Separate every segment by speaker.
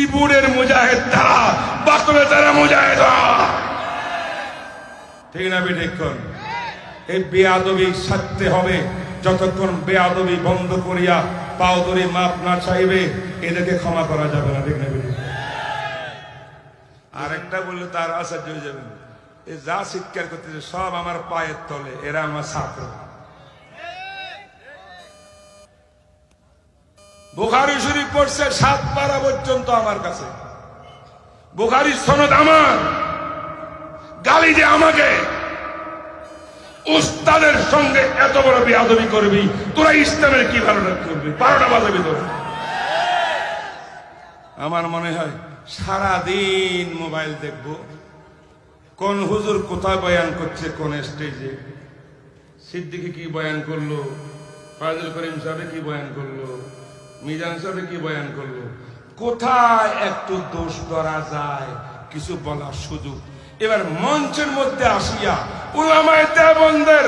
Speaker 1: ত্রিপুরের মুজাহেদ বন্ধ করিয়া মাপ না চাইবে ক্ষমা করা যাবে না, ঠিক না আর একটা বললে তার আশ্চর্য হয়ে যাবেন। যা চিৎকার করতেছে, সব আমার পায়ের তলে, এরা আমার ছাত্র। বুখারি শরীফ পড়ছে সাত পারা পর্যন্ত আমার কাছে। বুখারি সনদ আমার। গালি যে আমাকে। উস্তাদের সঙ্গে এত বড় বেয়াদবি করবি, তোরা ইসলামের কি ভালো করবি? বারোটা বাজাবি তোরা আমার মনে হয় সারা দিন মোবাইল দেখব, কোন হুজুর কোথায় বয়ান করছে কোন স্টেজে। সিদ্দিকি কি বয়ান করল? ফাজুল করিম সাহেব কি বয়ান করল? মিজান সাহেব কি বয়ান করল কোথায় একটু দোষ ধরা যায়? কিছু বলার সুযোগ। এবার মঞ্চের মধ্যে আসিয়া উলামায় দেবন্দের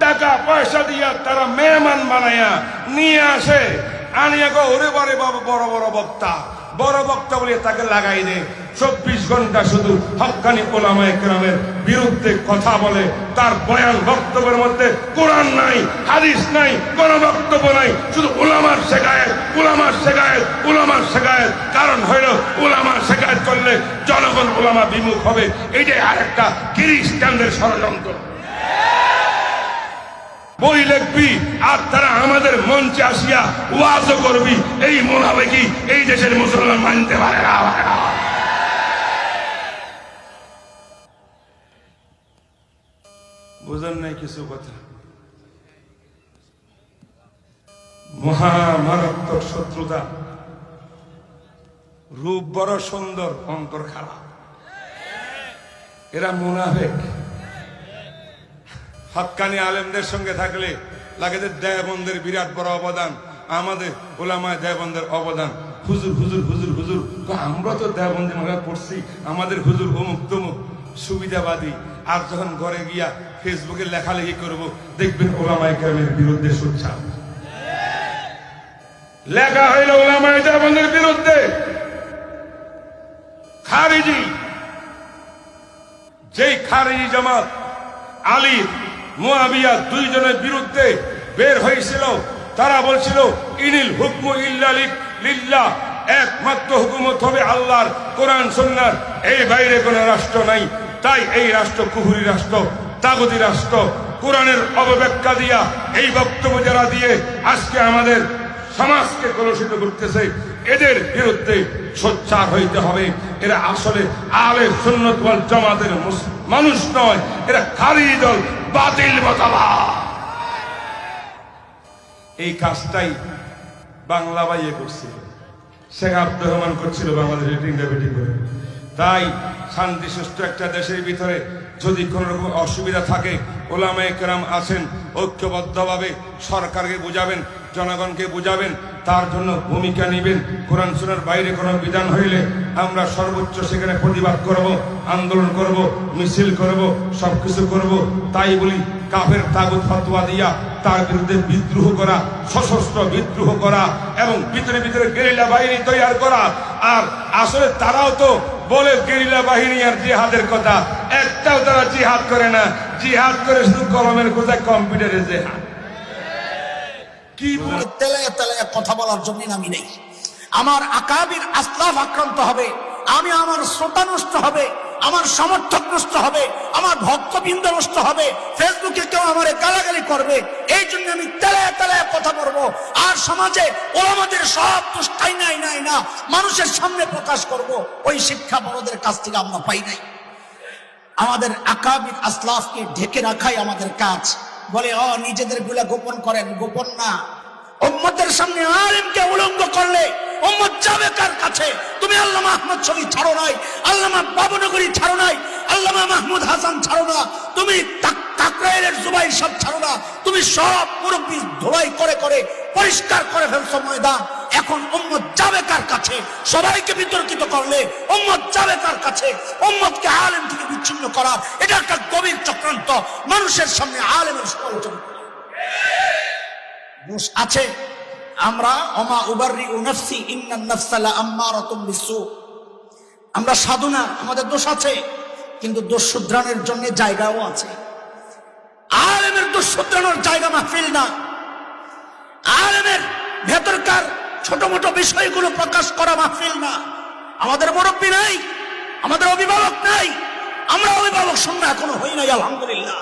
Speaker 1: টাকা, পয়সা দিয়া তারা মেহমান বানাইয়া নিয়ে আসে। আনিয়া গো, ওরে বাবা, বড় বড় বক্তা। বড় বক্তা বলে তাকে লাগাই দে। চব্বিশ ঘণ্টা শুধু হকানি ওলামায় কেরামের বিরুদ্ধে কথা বলে, তার বয়ান বক্তব্যের মধ্যে কোরআন নাই, হাদিস নাই, কোন বক্তব্য নাই, শুধু উলামার শেখায়ত উলামার শেখায়ত উলামার শেখায়ত কারণ হইল উলামার শেখায়ত করলে জনগণ উলামা বিমুখ হবে। এইটাই আরেকটা খ্রিস্টানদের ষড়যন্ত্র। বই লিখবি, আর তারা আমাদের মঞ্চে আসিয়া ওয়াজও করবি, এই মনে হবে কি এই দেশের মুসলমান মানতে পারে না বুঝেন নাই কিছু কথা মহা মারাত্মক শত্রুতা রূপ বড় সুন্দর অন্তর খারাপ এরা মুনাফেক হক্কানি আলেমদের সঙ্গে থাকলে লাগে যে দেয়বন্দের বিরাট বড় অবদান আমাদের ওলামায় দেয়বন্দের অবদান হুজুর হুজুর হুজুর হুজুর আমরা তো দেয়বন্দি মারা পড়ছি আমাদের হুজুর অমুক তমুক সুবিধাবাদী আর যখন ঘরে গিয়া ফেসবুকে লেখালেখি করব, দেখবেন ওলামায় কেরামের বিরুদ্ধে সোচ্ছা লেখা হইল দেয়বন্দের বিরুদ্ধে। খারিজি। যেই খারিজি জামাত, আলী, মুয়াবিয়া দুইজনের বিরুদ্ধে বের হয়েছিল, তারা বলছিল, ইনিল হুকমু ইল্লা একমাত্র হুকুমত হবে আল্লাহর কোরআন সুন্নার এই বাইরে কোনো রাষ্ট্র নাই। তাই এই রাষ্ট্র কুহুরি রাষ্ট্র, তাগতি রাষ্ট্র, কোরআনের অবব্যাখ্যা দিয়া এই বক্তব্য যারা দিয়ে আজকে আমাদের সমাজকে কলুষিত করতেছে, এদের বিরুদ্ধে সোচ্চার হইতে হবে। এরা আসলে আলে সুন্নত ওয়াল জামাতের মানুষ নয়, এরা খালি দল, বাতিল মতামত। এই কাজটাই বাংলা বাইয়ে করছিল শেখ আব্দুর রহমান করছিল বাংলাদেশ টিংটা করে। তাই শান্তি সুস্থ একটা দেশের ভিতরে যদি কোন রকম অসুবিধা থাকে, ওলামায়ে কেরাম আছেন, ঐক্যবদ্ধভাবে সরকারকে বুঝাবেন, জনগণকে বুঝাবেন, তার জন্য ভূমিকা নেবেন। কোরআন সুনার বাইরে কোনো বিধান হইলে আমরা সর্বোচ্চ সেখানে প্রতিবাদ করব, আন্দোলন করব, মিছিল করব, সবকিছু করব। তাই বলি, কাফের তাগুত ফতোয়া দিয়া তার বিরুদ্ধে বিদ্রোহ করা, সশস্ত্র বিদ্রোহ করা এবং ভিতরে ভিতরে গেরিলা বাহিনী তৈরি করা। আর আসলে তারাও তো বলে গেরিলা বাহিনী আর জিহাদের কথা। একটাও তারা জিহাদ করে না। জিহাদ করে শুধু কলমের কোথায় কম্পিউটারে জেহাদ। কি
Speaker 2: কথা বলার আমার আকাবির আসলাফ আক্রান্ত হবে। আমি আমার শ্রোতা নষ্ট হবে। আমার সমর্থক নষ্ট হবে, আমার ভক্তবৃন্দ নষ্ট হবে, ফেসবুকে কেউ আমার গালাগালি করবে, এই জন্য আমি তেলায় তেলায় কথা বলব। আর সমাজে ও আমাদের সব দুষ্টাই নাই নাই, না, মানুষের সামনে প্রকাশ করব, ওই শিক্ষা বড়দের কাছ থেকে আমরা পাই নাই। আমাদের আকাবির আসলাফকে ঢেকে রাখাই আমাদের কাজ। বলে, অ, নিজেদেরগুলা গোপন করেন, গোপন না। উম্মতের সামনে আলেমকে উলঙ্গ করলে উম্মত যাবে কার কাছে? তুমি আল্লামা আহমদ ছবি ছাড়ো নাই, আল্লামা বাবুনগরী ছাড়ো নাই, আল্লামা মাহমুদ হাসান ছাড়ো না, তুমি তাক- তাকরাইলের জুবাই সব ছাড়ো না, তুমি সব মুরব্বী ধোলাই করে করে পরিষ্কার করে ফেলছো ময়দান। এখন উম্মত যাবে কার কাছে? সবাইকে বিতর্কিত করলে উম্মত যাবে কার কাছে? উম্মতকে আলেম থেকে বিচ্ছিন্ন করা, এটা একটা গভীর চক্রান্ত। মানুষের সামনে আলেমের সমালোচনা। দোষ আছে। আমরা অমা উবারি উনাফসি ইন্নান নাফসালা আম্মারাতুম বিসু। আমরা সাধু না, আমাদের দোষ আছে। কিন্তু দোষ শুধরানোর জন্য জায়গাও আছে। আলেমের দোষ শুধরানোর জায়গা মাহফিল না। আলেমের ভেতরকার ছোট মোটো বিষয়গুলো প্রকাশ করা মাহফিল না। আমাদের মুরব্বী নাই, আমাদের অভিভাবক নাই। আমরা অভিভাবক শূন্য এখনও হই নাই, আলহামদুলিল্লাহ।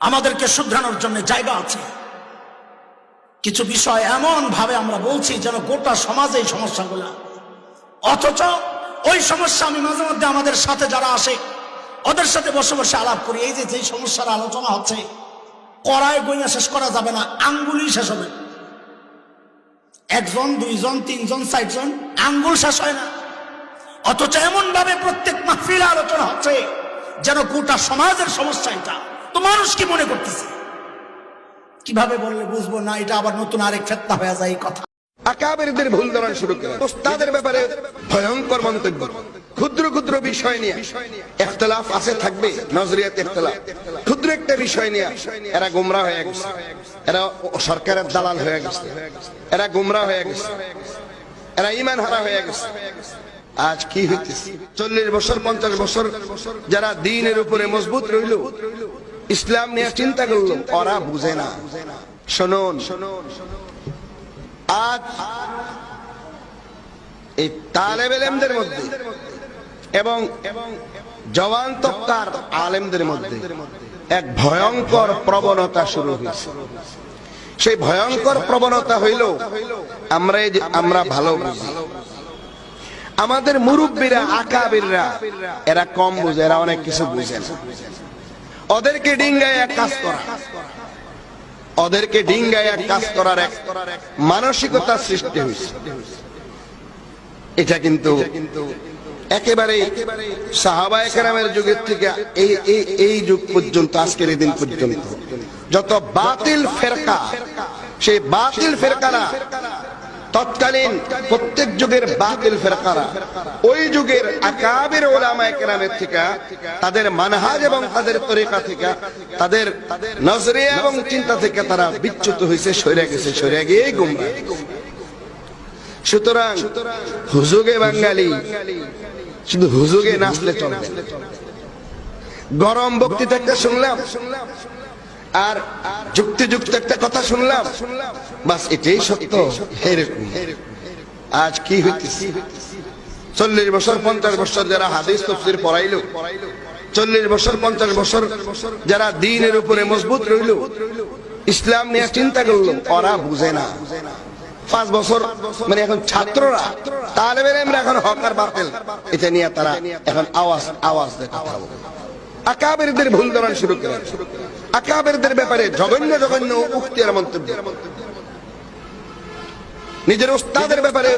Speaker 2: আমাদেরকে শুধরানোর জন্য জায়গা আছে। কিছু বিষয় এমন ভাবে আমরা বলছি যেন গোটা সমাজে এই সমস্যাগুলো। অথচ ওই সমস্যা আমি মাঝে মধ্যে আমাদের সাথে যারা আসে, ওদের সাথে বসে বসে আলাপ করি। এই যে যে সমস্যার আলোচনা হচ্ছে কড়ায় গইয়া শেষ করা যাবে না, আঙ্গুলই শেষ হবে। একজন, দুইজন, তিনজন, চারজন, আঙ্গুল শেষ হয় না। অথচ এমন ভাবে প্রত্যেক মাহফিলে আলোচনা হচ্ছে যেন গোটা সমাজের সমস্যা এটা। তো মানুষ কি মনে করতেছে? কীভাবে বললে বুঝব না? এটা আবার নতুন আরেক ফেত্তা হয়ে যায় এই কথা।
Speaker 3: আকাবেরদের ভুল ধরা শুরু করে। ওস্তাদের ব্যাপারে ভয়ঙ্কর মন্তব্য। ক্ষুদ্র ক্ষুদ্র বিষয় নিয়ে একতলাফ আছে, থাকবে? একতলাফ ক্ষুদ্র একটা বিষয় নিয়ে এরা গুমরা হয়ে গেছে। এরা সরকারের দালাল হয়ে গেছে। এরা হয়ে গেছে। এরা ইমান হারা হয়ে গেছে। আজ কি হইতেছে? চল্লিশ বছর, পঞ্চাশ বছর যারা দিনের উপরে মজবুত রইল ইসলাম নিয়ে চিন্তা করল ওরা বুঝে না। শুনুন, আজ এই তালেব এলেমদের মধ্যে এবং জওয়ান তক্কার আলেমদের মধ্যে এক ভয়ঙ্কর প্রবণতা শুরু হয়েছে। সেই ভয়ঙ্কর প্রবণতা হইল, আমরা যে আমরা ভালো বুঝি। আমাদের মুরব্বীরা, আকাবিররা, এরা কম বুঝে, এরা অনেক কিছু বুঝে না। ওদেরকে ডিঙ্গায় এক কাজ করা। ওদেরকে ডিঙ্গায় এক কাজ করার এক মানসিকতা সৃষ্টি হয়েছে। এটা কিন্তু একেবারে সাহাবা একরামের যুগের থেকে এই এই এই যুগ পর্যন্ত, আজকের এই দিন পর্যন্ত। যত বাতিল ফেরকা, সেই বাতিল ফেরকারা তৎকালীন প্রত্যেক যুগের বাতিল ফেরকারা, ওই যুগের আকাবের ওলামা একরামের থেকে, তাদের মানহাজ এবং তাদের তরিকা থেকে, তাদের নজরিয়া এবং চিন্তা থেকে তারা বিচ্যুত হয়েছে সরে গেছে সরে গিয়ে গুমরা সুতরাং হুজুগে বাঙালি শুধু হুজুগে নাচলে চলবে। গরম বক্তৃতা একটা শুনলাম আর যুক্তিযুক্ত একটা কথা শুনলাম। বাস এটাই সত্য। এরকম আজ কি হইতেছে? চল্লিশ বছর পঞ্চাশ বছর যারা হাদিস তফসির পড়াইলো চল্লিশ বছর পঞ্চাশ বছর যারা দিনের উপরে মজবুত রইল ইসলাম নিয়ে চিন্তা করল ওরা বুঝে না। পাঁচ বছর মানে এখন ছাত্ররা তালেবে আমরা এখন হকার বাতিল। এটা নিয়ে তারা এখন আওয়াজ আওয়াজ বলে। আকাবেরদের ভুল ধরা শুরু করে আকাবেরদের ব্যাপারে জঘন্য জঘন্য উক্তি আর মন্তব্য। নিজের ওস্তাদের ব্যাপারে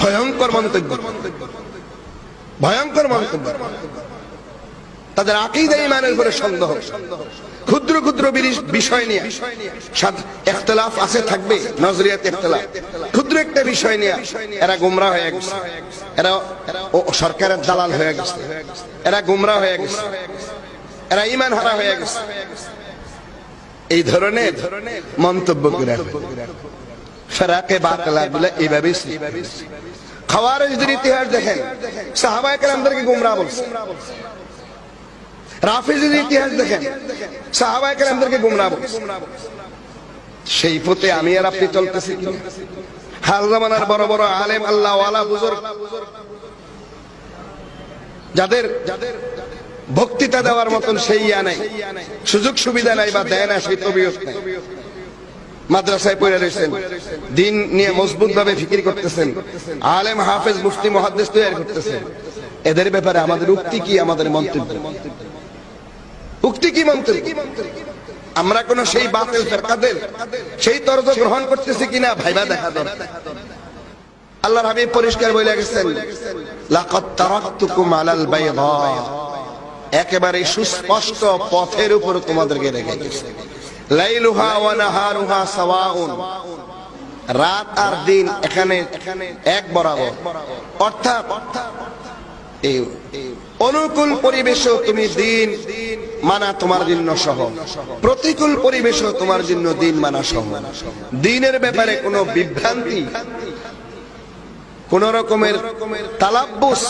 Speaker 3: ভয়ঙ্কর মন্তব্য। ভয়ঙ্কর মন্তব্য। তাদের আকিদা ইমানের উপরে সন্দেহ। ক্ষুদ্র ক্ষুদ্র বিষয় নিয়ে। একতলাফ আছে, থাকবে। নজরিয়াত একতলাফ ক্ষুদ্র একটা বিষয় নিয়ে এরা গুমরা হয়ে গেছে। এরা সরকারের দালাল হয়ে গেছে। এরা গুমরা হয়ে গেছে। এরা ইমান হারা হয়ে গেছে। এই ধরনের মন্তব্য করে ফেরাকে বাতলা গুলো এইভাবেই। খাওয়ারেজদের ইতিহাস দেখেন। সাহাবায়ে কেরামদেরকে গুমরা বলছে। রাফিজের ইতিহাস দেখেন। সাহাবায়ে কেরামদেরকে গুমরা বলছে। সেই পথে আমি আর আপনি চলতেছি হাল জামানার বড় বড় আলেম আল্লাহ ওয়ালা যাদের যাদের বক্তৃতা দেওয়ার মতন সেই ইয়া নাই। সুযোগ সুবিধা নাই বা দেয় না সেই তবিয়ত নাই। মাদ্রাসায় পড়ে রয়েছেন দিন নিয়ে মজবুত ভাবে ফিকির করতেছেন। আলেম, হাফেজ, মুফতি মহাদ্দেশ তৈরি করতেছেন। এদের ব্যাপারে আমাদের উক্তি কি, আমাদের মন্তব্য? উক্তি কি মন্তব্য? আমরা কোন সেই বাতিল ফেরকাদের, সেই তরজ গ্রহণ করতেছি কিনা ভাইবা দেখা দরকার। আল্লাহর হাবিব পরিষ্কার বলে গেছেন, লাকাদ তারাকতুকুম আলাল বাইদা। একেবারে সুস্পষ্ট পথের উপর তোমাদেরকে রেখে গেছে। রাত আর দিন এখানে এক বরাবর। অর্থাৎ অনুকূল পরিবেশও তুমি দিন মানা তোমার জন্য সহ। প্রতিকূল পরিবেশও তোমার জন্য দিন মানা সহ। দিনের ব্যাপারে কোনো বিভ্রান্তি, কোন রকমের তালাব্বুস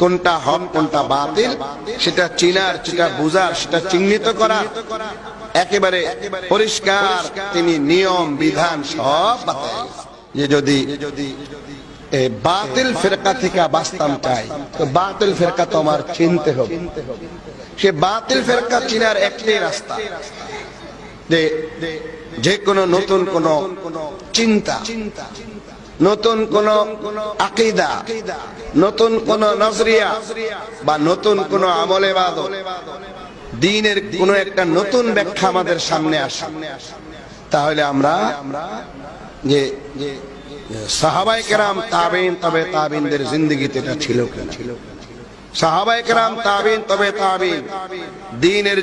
Speaker 3: কোনটা হক, কোনটা বাতিল, সেটা চিনার, সেটা বুঝার, সেটা চিহ্নিত করা, একেবারে পরিষ্কার তিনি নিয়ম, বিধান সব বাতায় যে যদি বাতিল ফেরকা থেকে বাঁচতাম চাই, তো বাতিল ফেরকা তো আমার চিনতে হবে। সে বাতিল ফেরকা চিনার একটাই রাস্তা। যে যে কোনো নতুন কোন চিন্তা নতুন কোন আকিদা, নতুন কোন নজরিয়া বা নতুন কোন আমলে বাদ দিনের কোন একটা নতুন ব্যাখ্যা আমাদের সামনে আসে। তাহলে আমরা যে সাহাবাই কেরাম তাবিন তবে তাবিনদের জিন্দগিতে ছিল কিনা? সাহাবাই কেরাম তাবিন তবে তাবিন দিনের